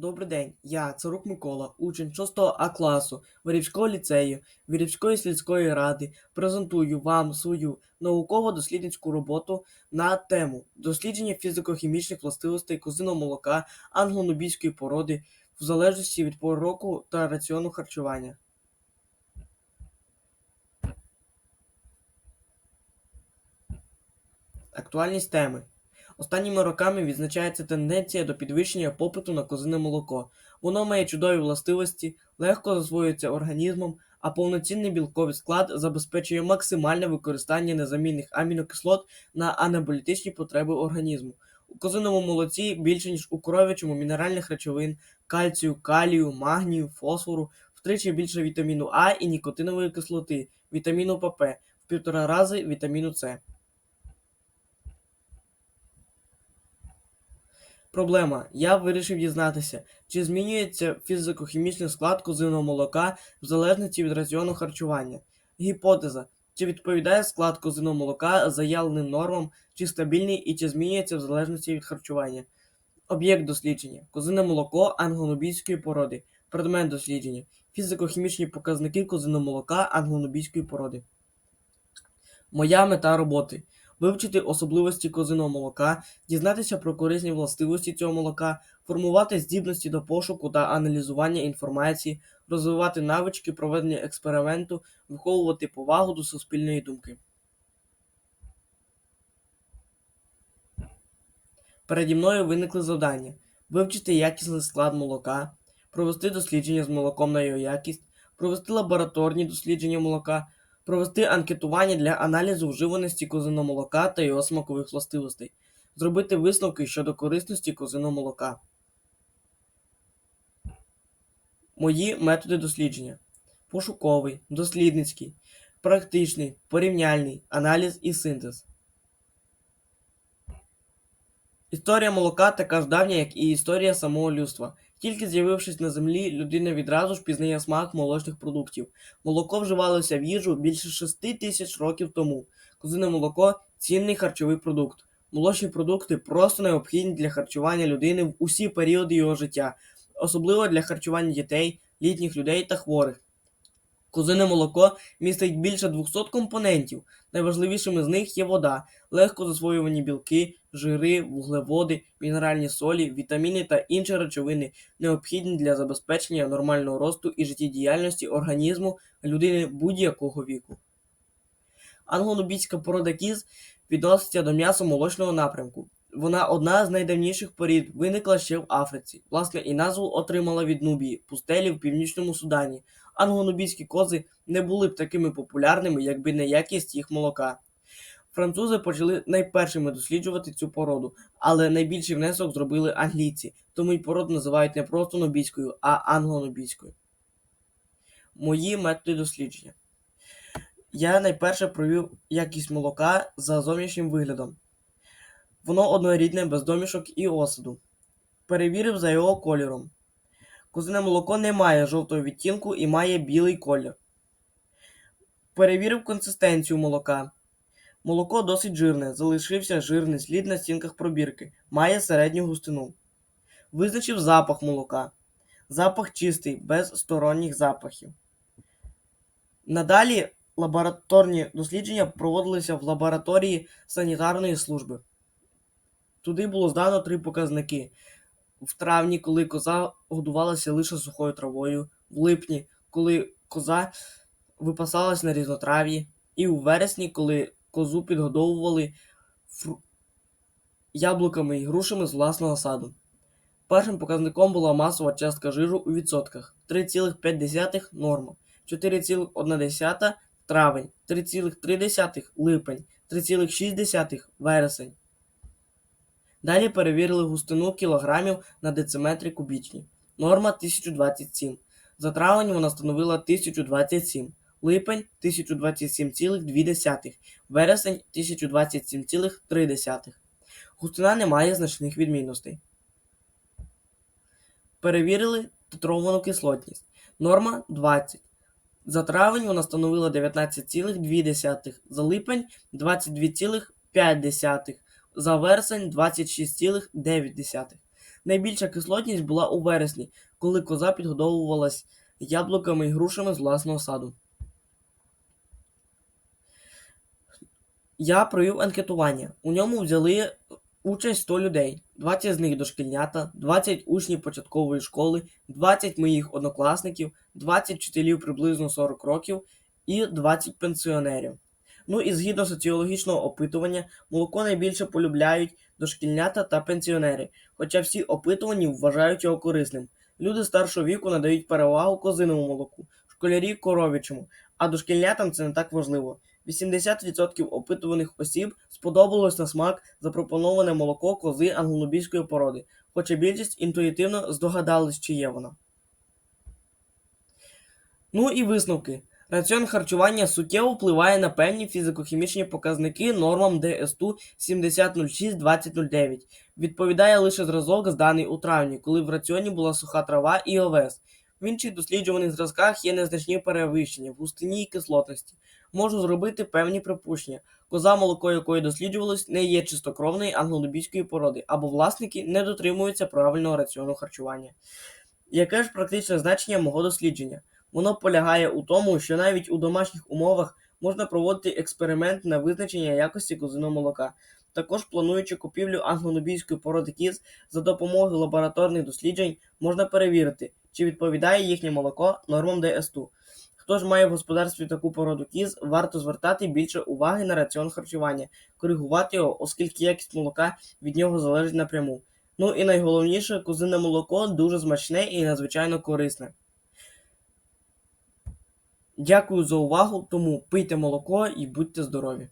Добрий день, я Царук Микола, учень 6 А класу Вирівського ліцею Вирівської сільської ради. Презентую вам свою науково-дослідницьку роботу на тему дослідження фізико-хімічних властивостей козиного молока англо-нубійської породи в залежності від пори року та раціону харчування. Актуальність теми. Останніми роками відзначається тенденція до підвищення попиту на козине молоко. Воно має чудові властивості, легко засвоюється організмом, а повноцінний білковий склад забезпечує максимальне використання незамінних амінокислот на анаболітичні потреби організму. У козиному молоці більше ніж у коров'ячому мінеральних речовин, кальцію, калію, магнію, фосфору, втричі більше вітаміну А і нікотинової кислоти, вітаміну ПП, в півтора рази вітаміну С. Проблема. Я вирішив дізнатися, чи змінюється фізико-хімічний склад козиного молока в залежності від раціону харчування. Гіпотеза. Чи відповідає склад козиного молока заявленим нормам, чи стабільний і чи змінюється в залежності від харчування. Об'єкт дослідження. Козине молоко англонубійської породи. Предмет дослідження. Фізико-хімічні показники козиного молока англонубійської породи. Моя мета роботи вивчити особливості козиного молока, дізнатися про корисні властивості цього молока, формувати здібності до пошуку та аналізування інформації, розвивати навички проведення експерименту, виховувати повагу до суспільної думки. Переді мною виникли завдання вивчити якісний склад молока, провести дослідження з молоком на його якість, провести лабораторні дослідження молока, провести анкетування для аналізу вживаності козиного молока та його смакових властивостей, зробити висновки щодо корисності козиного молока. Мої методи дослідження: пошуковий, дослідницький, практичний, порівняльний, аналіз і синтез. Історія молока така ж давня, як і історія самого людства. Тільки з'явившись на землі, людина відразу ж пізнає смак молочних продуктів. Молоко вживалося в їжу більше 6 тисяч років тому. Козине молоко цінний харчовий продукт. Молочні продукти просто необхідні для харчування людини в усі періоди його життя, особливо для харчування дітей, літніх людей та хворих. Козине молоко містить більше 200 компонентів. Найважливішими з них є вода, легко засвоювані білки, жири, вуглеводи, мінеральні солі, вітаміни та інші речовини, необхідні для забезпечення нормального росту і життєдіяльності організму людини будь-якого віку. Англонубійська порода кіз відноситься до м'ясо-молочного напрямку. Вона одна з найдавніших порід, виникла ще в Африці. Власне, і назву отримала від Нубії, пустелі в північному Судані. Англонубійські кози не були б такими популярними, якби не якість їх молока. Французи почали найпершими досліджувати цю породу, але найбільший внесок зробили англійці, тому й породу називають не просто нубійською, а англонубійською. Мої методи дослідження. Я найперше провів якість молока за зовнішнім виглядом. Воно однорідне, без домішок і осаду. Перевірив за його кольором. Козине молоко не має жовтого відтінку і має білий колір. Перевірив консистенцію молока. Молоко досить жирне, залишився жирний слід на стінках пробірки, має середню густину. Визначив запах молока. Запах чистий, без сторонніх запахів. Надалі лабораторні дослідження проводилися в лабораторії санітарної служби. Туди було здано три показники: в травні, коли коза годувалася лише сухою травою, в липні, коли коза випасалась на різнотрав'ї, і у вересні, коли козу підгодовували фру... яблуками і грушами з власного саду. Першим показником була масова частка жиру у відсотках 3,5 норма, 4,1 травень, 3,3 липень, 3,6 вересень. Далі перевірили густину кілограмів на дециметри кубічні. Норма 1027. За травень вона становила 1027, липень 1027,2, вересень 1027,3. Густина не має значних відмінностей. Перевірили титровану кислотність. Норма 20. За травень вона становила 19,2, за липень 22,5, за вересень 26,9. Найбільша кислотність була у вересні, коли коза підгодовувалась яблуками і грушами з власного саду. Я провів анкетування. У ньому взяли участь 100 людей. 20 з них дошкільнята, 20 учнів початкової школи, 20 моїх однокласників, 20 вчителів приблизно 40 років і 20 пенсіонерів. Ну і згідно соціологічного опитування, молоко найбільше полюбляють дошкільнята та пенсіонери, хоча всі опитувані вважають його корисним. Люди старшого віку надають перевагу козиному молоку, школярі коров'ячому, а дошкільнятам це не так важливо. 80% опитуваних осіб сподобалось на смак запропоноване молоко кози англобійської породи, хоча більшість інтуїтивно здогадались, чи є воно. Ну і висновки. Раціон харчування суттєво впливає на певні фізико-хімічні показники нормам ДСТУ 7006-2009. Відповідає лише зразок, зданий у травні, коли в раціоні була суха трава і овес. В інших досліджуваних зразках є незначні перевищення в густині і кислотності. Можу зробити певні припущення. Коза, молоко якої досліджувалось, не є чистокровної англобійської породи, або власники не дотримуються правильного раціону харчування. Яке ж практичне значення мого дослідження? Воно полягає у тому, що навіть у домашніх умовах можна проводити експеримент на визначення якості козиного молока. Також, плануючи купівлю англобійської породи кіз, за допомогою лабораторних досліджень можна перевірити, чи відповідає їхнє молоко нормам ДСТУ. Хто ж має в господарстві таку породу кіз, варто звертати більше уваги на раціон харчування, коригувати його, оскільки якість молока від нього залежить напряму. Ну і найголовніше, козине молоко дуже смачне і надзвичайно корисне. Дякую за увагу, тому пийте молоко і будьте здорові!